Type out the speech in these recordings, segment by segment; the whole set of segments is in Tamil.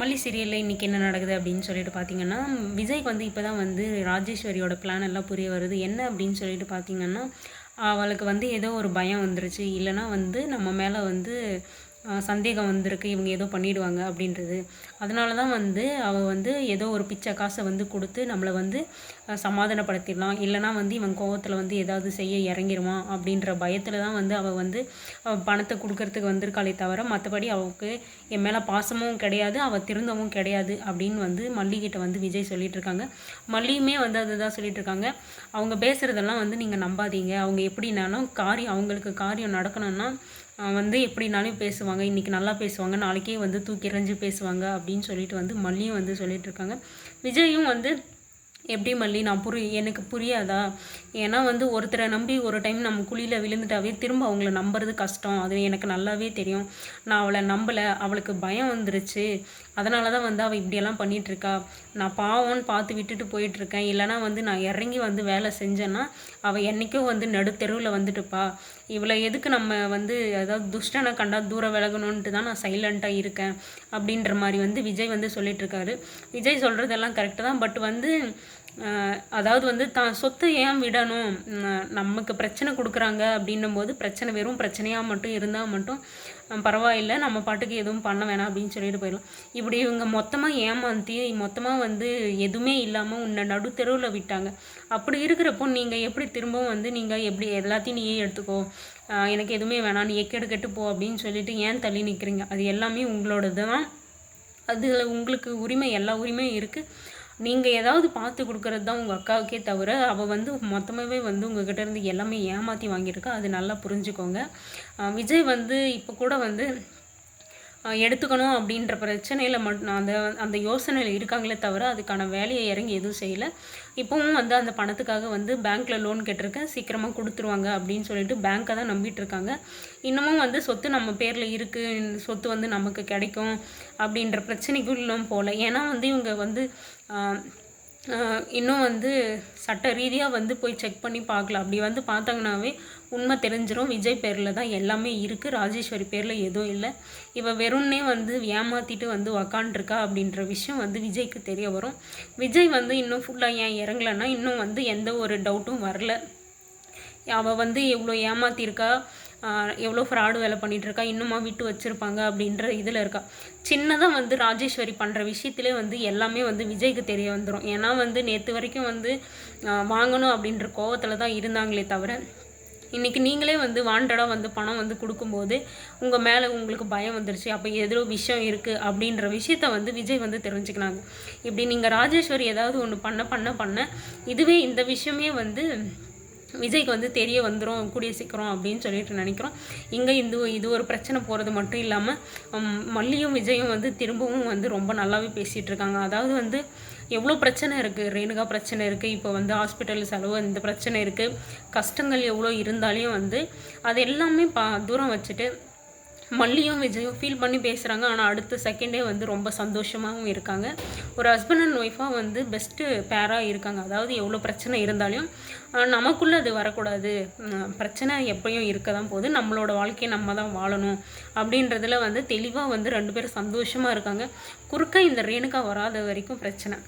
மல்லி சீரியலில் இன்றைக்கி என்ன நடக்குது அப்படின்னு சொல்லிட்டு பார்த்தீங்கன்னா விஜய்க்கு வந்து இப்போ தான் வந்து ராஜேஸ்வரியோட பிளான் எல்லாம் புரிய வருது. என்ன அப்படின்னு சொல்லிட்டு பார்த்தீங்கன்னா அவளுக்கு வந்து ஏதோ ஒரு பயம் வந்துருச்சு. இல்லைனா வந்து நம்ம மேலே வந்து சந்தேகம் வந்திருக்கு இவங்க ஏதோ பண்ணிடுவாங்க அப்படின்றது. அதனால தான் வந்து அவள் வந்து ஏதோ ஒரு பிச்சை காசை வந்து கொடுத்து நம்மளை வந்து சமாதானப்படுத்திடலாம். இல்லைனா வந்து இவன் கோவத்தில் வந்து ஏதாவது செய்ய இறங்கிடுவான் அப்படின்ற பயத்தில் தான் வந்து அவள் வந்து பணத்தை கொடுக்கறதுக்கு வந்திருக்காளே தவிர மற்றபடி அவளுக்கு என் மேலே பாசமும் கிடையாது அவள் திருந்தவும் கிடையாது அப்படின்னு வந்து மல்லிகிட்ட வந்து விஜய் சொல்லிட்டு இருக்காங்க மல்லியுமே வந்து அதுதான் சொல்லிட்டு இருக்காங்க அவங்க பேசுகிறதெல்லாம் வந்து நீங்கள் நம்பாதீங்க. அவங்க எப்படினாலும் காரியம் அவங்களுக்கு காரியம் நடக்கணும்னா வந்து எப்படினாலும் பேசுவாங்க. இன்றைக்கி நல்லா பேசுவாங்க நாளைக்கே வந்து தூக்கி எறிஞ்சு பேசுவாங்க அப்படின்னு சொல்லிட்டு வந்து மல்லியும் வந்து சொல்லிட்டு இருக்காங்க. விஜயும் வந்து எப்படி மல்லி நான் புரி எனக்கு புரியாதா? ஏன்னா வந்து ஒருத்தரை நம்பி ஒரு டைம் நம்ம குழியில் விழுந்துட்டாவே திரும்ப அவங்கள நம்புறது கஷ்டம். அது எனக்கு நல்லாவே தெரியும். நான் அவளை நம்பலை அவளுக்கு பயம் வந்துருச்சு. அதனால தான் வந்து அவள் இப்படியெல்லாம் பண்ணிகிட்ருக்கா நான் பாவம்னு பார்த்து விட்டுட்டு போயிட்டுருக்கேன். இல்லைனா வந்து நான் இறங்கி வந்து வேலை செஞ்சேன்னா அவள் என்றைக்கும் வந்து நடுத்தெருவில் வந்துட்டுப்பா. இவளை எதுக்கு நம்ம வந்து அதாவது துஷ்டனை கண்டா தூரம் விலகணுன்ட்டு தான் நான் சைலண்ட்டாக இருக்கேன். அப்படின்ற மாதிரி வந்து விஜய் வந்து சொல்லிகிட்ருக்காரு விஜய் சொல்கிறதெல்லாம் கரெக்டு தான். பட் வந்து அதாவது வந்து தான் சொத்தை ஏன் விடணும்? நமக்கு பிரச்சனை கொடுக்குறாங்க அப்படின்னும் போது பிரச்சனை வெறும் பிரச்சனையாக மட்டும் இருந்தால் மட்டும் பரவாயில்லை. நம்ம பாட்டுக்கு எதுவும் பண்ண வேணாம். அப்படின்னு சொல்லிட்டு போயிடலாம். இப்படி இவங்க மொத்தமாக ஏமாற்றி மொத்தமாக வந்து எதுவுமே இல்லாமல் உன்னை நடுத்தெருவில் விட்டாங்க. அப்படி இருக்கிறப்போ நீங்கள் எப்படி திரும்பவும் வந்து நீங்கள் எப்படி எல்லாத்தையும் நீயே எடுத்துக்கோ எனக்கு எதுவுமே வேணாம் நீ எக்கெடு கெட்டு போ அப்படின்னு சொல்லிட்டு ஏன் தள்ளி நிற்கிறீங்க அது எல்லாமே உங்களோடது தான் அதில் உங்களுக்கு உரிமை எல்லா உரிமையும் இருக்குது நீங்கள் ஏதாவது பார்த்து கொடுக்குறது தான் உங்கள் அக்காவுக்கே தவிர அவள் வந்து மொத்தமாகவே வந்து உங்ககிட்ட இருந்து எல்லாமே ஏமாற்றி வாங்கியிருக்கா. அது நல்லா புரிஞ்சுக்கோங்க. விஜய் வந்து இப்போ கூட வந்து எடுத்துக்கணும் அப்படின்ற பிரச்சனையில் மட்டும் அந்த அந்த யோசனையில் இருக்காங்களே தவிர அதுக்கான வேலையை இறங்கி எதுவும் செய்யலை. இப்போவும் வந்து அந்த பணத்துக்காக வந்து பேங்க்கில் லோன் கேட்டிருக்கேன். சீக்கிரமாக கொடுத்துருவாங்க அப்படின்னு சொல்லிட்டு பேங்க்கை தான் நம்பிட்டு இருக்காங்க. இன்னமும் வந்து சொத்து நம்ம பேரில் இருக்குது இந்த சொத்து வந்து நமக்கு கிடைக்கும் அப்படின்ற பிரச்சனைக்குள்ளும் போகல ஏன்னா வந்து இவங்க வந்து இன்னும் வந்து சட்ட ரீதியாக வந்து போய் செக் பண்ணி பார்க்கல. அப்படி வந்து பார்த்தாங்கனாவே உண்மை தெரிஞ்சிடும் விஜய் பேரில் தான் எல்லாமே இருக்குது ராஜேஸ்வரி பேரில் எதுவும் இல்லை. இவள் வெறும்னே வந்து ஏமாற்றிட்டு வந்து உக்காண்டிருக்கா அப்படின்ற விஷயம் வந்து விஜய்க்கு தெரிய வரும். விஜய் வந்து இன்னும் ஃபுல்லாக ஏன் இறங்கலைன்னா இன்னும் வந்து எந்த ஒரு டவுட்டும் வரல. அவள் வந்து எவ்வளோ ஏமாத்திருக்கா ஆஹ் எவ்வளோ ஃப்ராடு வேலை பண்ணிட்டு இருக்கா இன்னுமா விட்டு வச்சிருப்பாங்க அப்படின்ற இதில் இருக்கா. சின்னதாக வந்து ராஜேஸ்வரி பண்ணுற விஷயத்திலே வந்து எல்லாமே வந்து விஜய்க்கு தெரிய வந்துடும் ஏன்னா வந்து நேற்று வரைக்கும் வந்து வாங்கணும் அப்படின்ற கோவத்தில் தான் இருந்தாங்களே தவிர இன்றைக்கி நீங்களே வந்து வாண்டடாக வந்து பணம் வந்து கொடுக்கும்போது உங்கள் மேலே உங்களுக்கு பயம் வந்துருச்சு. அப்போ எதோ விஷயம் இருக்குது அப்படின்ற விஷயத்த வந்து விஜய் வந்து தெரிஞ்சுக்கினாங்க. இப்படி நீங்கள் ராஜேஸ்வரி ஏதாவது ஒன்று பண்ண பண்ண பண்ண இதுவே இந்த விஷயமே வந்து விஜய்க்கு வந்து தெரிய வந்துடும் கூடிய சீக்கிரம் அப்படின்னு சொல்லிட்டு நினைக்கிறோம். இங்கே இந்த இது ஒரு பிரச்சனை போகிறது மட்டும் இல்லாமல் மல்லியும் விஜயும் வந்து திரும்பவும் வந்து ரொம்ப நல்லாவே பேசிகிட்டு இருக்காங்க. அதாவது வந்து எவ்வளோ பிரச்சனை இருக்குது ரேணுகா பிரச்சனை இருக்குது இப்போ வந்து ஹாஸ்பிட்டல் செலவு இந்த பிரச்சனை இருக்குது கஷ்டங்கள் எவ்வளோ இருந்தாலையும் வந்து அது எல்லாமே பா தூரம் வச்சுட்டு மல்லியும் விஜயும் ஃபீல் பண்ணி பேசுகிறாங்க ஆனால் அடுத்த செகண்டே வந்து ரொம்ப சந்தோஷமாகவும் இருக்காங்க. ஒரு ஹஸ்பண்ட் அண்ட் ஒய்ஃபாக வந்து பெஸ்ட்டு பேராக இருக்காங்க. அதாவது எவ்வளோ பிரச்சனை இருந்தாலும் நமக்குள்ளே அது வரக்கூடாது. பிரச்சனை எப்பயும் இருக்க தான் போகுது. நம்மளோட வாழ்க்கையை நம்ம தான் வாழணும் அப்படின்றதுல வந்து தெளிவாக வந்து ரெண்டு பேரும் சந்தோஷமாக இருக்காங்க. குறுக்க இந்த ரேணுக்கா வராத வரைக்கும் பிரச்சனை.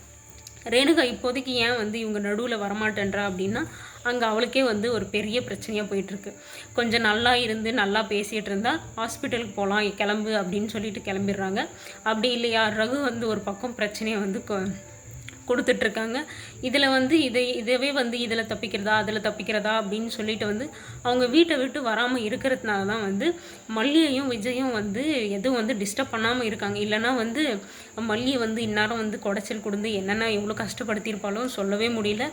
ரேணுகா இப்போதைக்கு ஏன் வந்து இவங்க நடுவில் வரமாட்டேன்றா அப்படின்னா அங்கே அவளுக்கே வந்து ஒரு பெரிய பிரச்சனையாக போயிட்டுருக்கு. கொஞ்சம் நல்லா இருந்து நல்லா பேசிகிட்டு இருந்தால் ஹாஸ்பிட்டலுக்கு போகலாம் கிளம்பு அப்படின்னு சொல்லிட்டு கிளம்பிடுறாங்க. அப்படி இல்லையா ரகு வந்து ஒரு பக்கம் பிரச்சனையை வந்து கொ- கொடுத்துட்ருக்காங்க. இதில் வந்து இதை இதவே வந்து இதில் தப்பிக்கிறதா அதில் தப்பிக்கிறதா அப்படின்னு சொல்லிட்டு வந்து அவங்க வீட்டை விட்டு வராமல் இருக்கிறதுனால தான் வந்து மல்லியையும் விஜயும் வந்து எதுவும் வந்து டிஸ்டர்ப் பண்ணாமல் இருக்காங்க. இல்லைன்னா வந்து மல்லியை வந்து இந்நேரம் வந்து குடைச்சல் கொடுத்து என்னென்ன எவ்வளோ கஷ்டப்படுத்தியிருப்பாலும் சொல்லவே முடியல.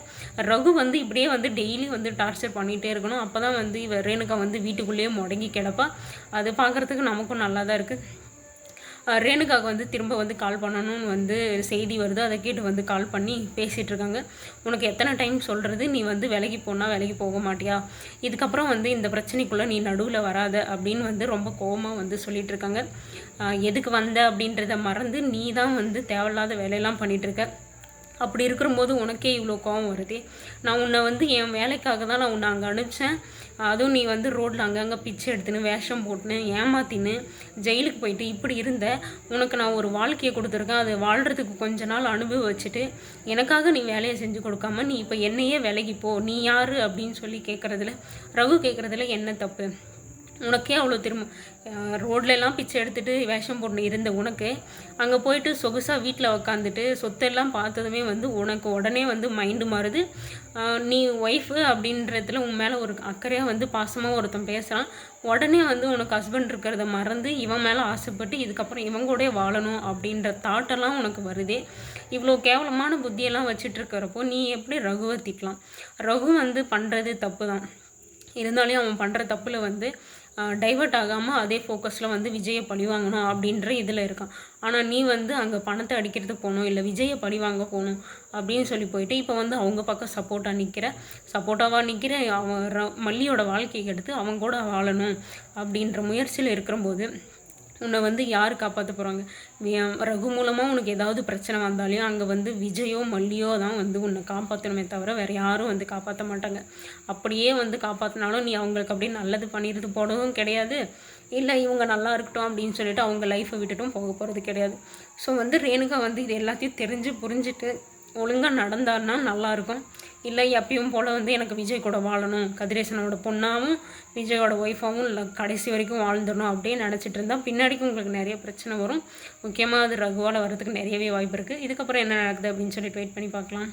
ரகு வந்து இப்படியே வந்து டெய்லி வந்து டார்ச்சர் பண்ணிகிட்டே இருக்கணும். அப்போ தான் வந்து இவ ரேணுகா வந்து வீட்டுக்குள்ளேயே முடங்கி கிடப்பா. அது பார்க்குறதுக்கு நமக்கும் நல்லா தான் இருக்குது ரேணுகாவுக்கு வந்து திரும்ப வந்து கால் பண்ணணும்னு வந்து செய்தி வருது. அதை கேட்டு வந்து கால் பண்ணி பேசிகிட்டு இருக்காங்க. உனக்கு எத்தனை டைம் சொல்கிறது நீ வந்து விலகி போனால் விலைக்கு போக மாட்டியா? இதுக்கப்புறம் வந்து இந்த பிரச்சனைக்குள்ளே நீ நடுவில் வராத அப்படின்னு வந்து ரொம்ப கோவமாக வந்து சொல்லிகிட்டு இருக்காங்க. எதுக்கு வந்த அப்படின்றத மறந்து நீ தான் வந்து தேவையில்லாத வேலையெல்லாம் பண்ணிகிட்ருக்க அப்படி இருக்கும்போது உனக்கே இவ்வளோ கோவம் வருதே. நான் உன்னை வந்து என் வேலைக்காக தான் நான் உன்னை அங்கே அனுப்பிச்சேன். அதுவும் நீ வந்து ரோட்டில் அங்கங்கே பிச்சை எடுத்துன்னு வேஷம் போட்டுன்னு ஏமாத்தின்னு ஜெயிலுக்கு போயிட்டு இப்படி இருந்த உனக்கு நான் ஒரு வாழ்க்கையை கொடுத்துருக்கேன். அது வாழ்கிறதுக்கு கொஞ்ச நாள் அனுபவிச்சுட்டு எனக்காக நீ வேலையை செஞ்சு கொடுக்காம நீ இப்போ என்னையே வேலைக்கு போ. நீ யார் அப்படின்னு சொல்லி கேட்குறதுல ரகு கேட்குறதுல என்ன தப்பு? உனக்கே அவ்வளோ திரும்ப ரோட்லெல்லாம் பிச்சை எடுத்துகிட்டு வேஷம் போட்டு இருந்த உனக்கு. அங்கே போயிட்டு சொகுசாக வீட்டில் உக்காந்துட்டு சொத்தெல்லாம் பார்த்ததுமே வந்து உனக்கு உடனே வந்து மைண்டு மாறுது. நீ ஒய்ஃபு அப்படின்றதுல உன் மேலே ஒரு அக்கறையாக வந்து பாசமாக ஒருத்தன் பேசுகிறான் உடனே வந்து உனக்கு ஹஸ்பண்ட் இருக்கிறத மறந்து இவன் மேலே ஆசைப்பட்டு இதுக்கப்புறம் இவங்க கூட வாழணும் அப்படின்ற தாட்டெல்லாம் உனக்கு வருதே. இவ்வளோ கேவலமான புத்தியெல்லாம் வச்சிட்ருக்கிறப்போ நீ எப்படி ரகுவை திட்டலாம்? ரகு வந்து பண்ணுறது தப்பு தான் இருந்தாலும் அவன் பண்ணுற தப்பில் வந்து டைவர்ட் ஆகாமல் அதே ஃபோக்கஸில் வந்து விஜயை பழி வாங்கணும் அப்படின்ற இதில் இருக்கான். ஆனால் நீ வந்து அங்கே பணத்தை அடிக்கிறது போகணும் இல்லை விஜயை பழி வாங்க போகணும் அப்படின்னு சொல்லி போயிட்டு இப்போ வந்து அவங்க பக்கம் சப்போர்ட்டாக நிற்கிற சப்போர்ட்டாவாக நிற்கிற அவன் மல்லியோட வாழ்க்கையை எடுத்து அவங்க கூட வாழணும் அப்படின்ற முயற்சியில் இருக்கிறபோது உன்னை வந்து யார் காப்பாற்ற போகிறாங்க ரகு மூலமாக உனக்கு ஏதாவது பிரச்சனை வந்தாலையும் அங்கே வந்து விஜயோ மல்லியோ தான் வந்து உன்னை காப்பாற்றணுமே தவிர வேறு யாரும் வந்து காப்பாற்ற மாட்டாங்க. அப்படியே வந்து காப்பாற்றினாலும் நீ அவங்களுக்கு அப்படியே நல்லது பண்ணிடுறது போடவும் கிடையாது. இல்லை இவங்க நல்லா இருக்கட்டும் அப்படின்னு சொல்லிட்டு அவங்க லைஃப்பை விட்டுட்டும் போக போகிறது கிடையாது. ஸோ வந்து ரேணுகா வந்து இது எல்லாத்தையும் தெரிஞ்சு புரிஞ்சுட்டு ஒழுங்காக நடந்தாருன்னா நல்லாயிருக்கும் இல்லை எப்பயும் போல் வந்து எனக்கு விஜய் கூட வாழணும். கதிரேசனோட பொண்ணாவும் விஜயோட ஒய்ஃபாகவும் இல்லை கடைசி வரைக்கும் வாழ்ந்துடணும் அப்படின்னு நினச்சிட்டு இருந்தால் பின்னாடிக்கு உங்களுக்கு நிறைய பிரச்சனை வரும். முக்கியமாக அது ரகுவால் வரதுக்கு நிறையவே வாய்ப்பு இருக்குது இதுக்கப்புறம் என்ன நடக்குது அப்படின்னு சொல்லிட்டு வெயிட் பண்ணி பார்க்கலாம்.